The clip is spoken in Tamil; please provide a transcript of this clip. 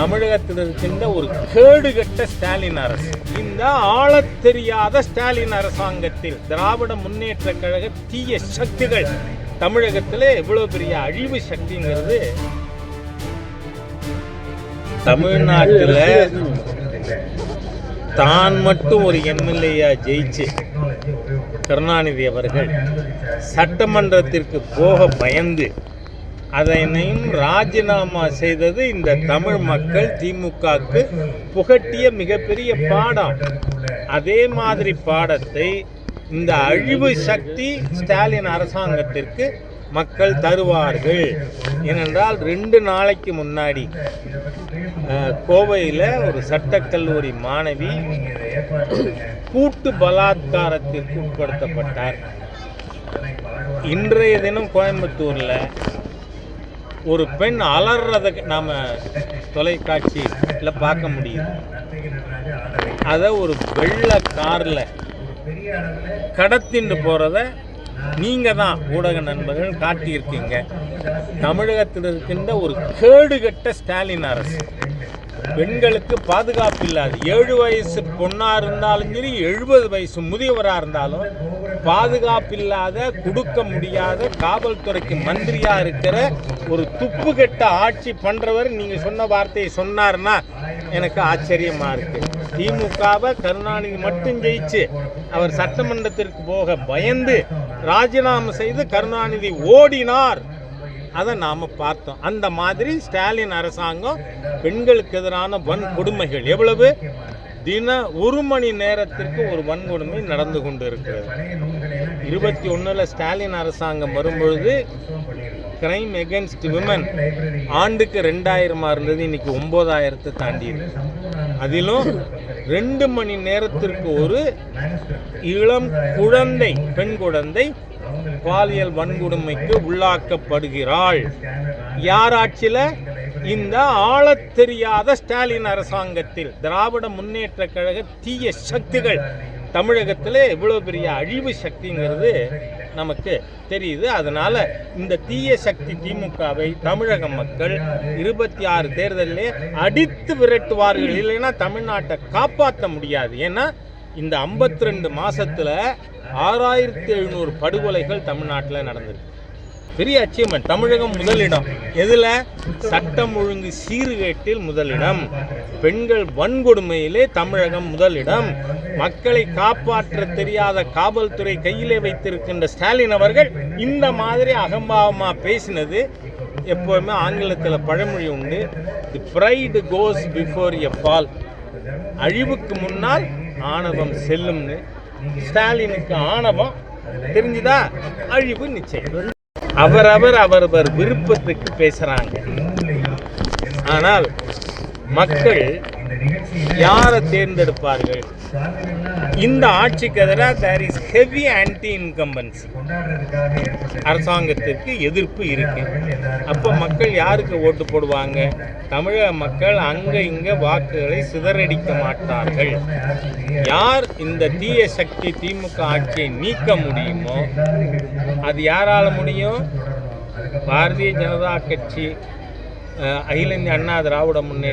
தமிழகத்தில் இருக்கின்ற ஒரு கேடுகட்ட ஸ்டாலின் அரசு. இந்த ஆள தெரியாத ஸ்டாலின் அரசாங்கத்தில் திராவிட முன்னேற்ற கழக தீய சக்திகள் தமிழகத்தில் எவ்வளவு பெரிய அழிவு சக்திங்கிறது. தமிழ்நாட்டில் தான் மட்டும் ஒரு எம்எல்ஏயா ஜெயிச்சு கருணாநிதி அவர்கள் சட்டமன்றத்திற்கு போக பயந்து அதனையும் ராஜினாமா செய்தது இந்த தமிழ் மக்கள் திமுகவுக்கு புகட்டிய மிகப்பெரிய பாடம். அதே மாதிரி பாடத்தை இந்த அழிவு சக்தி ஸ்டாலின் அரசாங்கத்திற்கு மக்கள் தருவார்கள். ஏனென்றால் ரெண்டு நாளைக்கு முன்னாடி கோவையில் ஒரு சட்டக்கல்லூரி மாணவி கூட்டு பலாத்காரத்திற்கு உட்படுத்தப்பட்டார். இன்றைய தினம் கோயம்புத்தூரில் ஒரு பெண் அலறதை நாம் தொலைக்காட்சியில் பார்க்க முடியுது. அதை ஒரு வெள்ளை காரில் கடத்திண்டு போகிறத நீங்கள் தான் ஊடக நண்பர்கள் காட்டியிருக்கீங்க. தமிழகத்தில் இருக்கின்ற ஒரு கேடுகட்ட ஸ்டாலின் அரசு. பெண்களுக்கு பாதுகாப்பு இல்லாது ஏழு வயசு பொண்ணாக இருந்தாலும் சரி எழுபது வயசு முதியவராக இருந்தாலும் பாதுகாப்பில்லாத கொடுக்க முடியாத காவல்துறைக்கு மந்திரியா இருக்கிற ஒரு துப்பு கெட்ட ஆட்சி பண்றவர் நீங்க சொன்ன வார்த்தையை சொன்னார்னா எனக்கு ஆச்சரியமா இருக்கு. திமுகவை கருணாநிதி மட்டும் ஜெயிச்சு அவர் சட்டமன்றத்திற்கு போக பயந்து ராஜினாமா செய்து கருணாநிதி ஓடினார். அதை நாம் பார்த்தோம். அந்த மாதிரி ஸ்டாலின் அரசாங்கம் பெண்களுக்கு எதிரான வன்கொடுமைகள் எவ்வளவு? தின ஒரு மணி நேரத்திற்கு ஒரு வன்கொடுமை நடந்து கொண்டு இருக்கிறது இருபத்தி ஒன்றில் ஸ்டாலின் அரசாங்கம் வரும்பொழுது கிரைம் எகென்ஸ்ட் விமன் ஆண்டுக்கு ரெண்டாயிரமாக இருந்தது இன்னைக்கு ஒம்பதாயிரத்தை தாண்டி இருக்கு. அதிலும் ரெண்டு மணி நேரத்திற்கு ஒரு இளம் குழந்தை பெண் குழந்தை பாலியல் வன்கொடுமைக்கு உள்ளாக்கப்படுகிறாள். யார் ஆட்சியில்? இந்த ஆளத் தெரியாத ஸ்டாலின் அரசாங்கத்தில் திராவிட முன்னேற்ற கழக தீய சக்திகள் தமிழகத்தில் இவ்வளோ பெரிய அழிவு சக்திங்கிறது நமக்கு தெரியுது. அதனால இந்த தீய சக்தி திமுகவை தமிழக மக்கள் இருபத்தி ஆறு தேர்தலிலே அடித்து விரட்டுவார்கள். இல்லைன்னா தமிழ்நாட்டை காப்பாற்ற முடியாது. ஏன்னா இந்த 52 ரெண்டு மாசத்துல ஆறாயிரத்தி எழுநூறு படுகொலைகள் தமிழ்நாட்டில் நடந்திருக்கு. பெரிய அச்சீவ்மெண்ட் தமிழகம் முதலிடம். எதில்? சட்டம் ஒழுங்கு சீர்கேட்டில் முதலிடம். பெண்கள் வன்கொடுமையிலே தமிழகம் முதலிடம். மக்களை காப்பாற்ற தெரியாத காவல்துறை கையிலே வைத்திருக்கின்ற ஸ்டாலின் அவர்கள் இந்த மாதிரி அகம்பாவமாக பேசினது. எப்போவுமே ஆங்கிலத்தில் பழமொழி உண்டு. The pride goes before a fall அழிவுக்கு முன்னால் ஆணவம் செல்லும்னு. ஸ்டாலினுக்கு ஆணவம். தெரிஞ்சுதா? அழிவு நிச்சயம். அவரவர் அவரவர் விருப்பத்துக்கு பேசுறாங்க. ஆனால் மக்கள் யாரை தேர்ந்தெடுப்பார்கள்? இந்த ஆட்சிக்கு எதிராக there is heavy anti incumbency அரசாங்கத்திற்கு எதிர்ப்பு இருக்கு. அப்போ மக்கள் யாருக்கு ஓட்டு போடுவாங்க? தமிழக மக்கள் அங்கே இங்கே வாக்குகளை சிதறடிக்க மாட்டார்கள். யார் இந்த தீய சக்தி திமுக ஆட்சியை நீக்க முடியுமோ அது யாரால முடியும்? பாரதிய ஜனதா கட்சி அகில இந்திய அண்ணா திராவிட முன்னேற்ற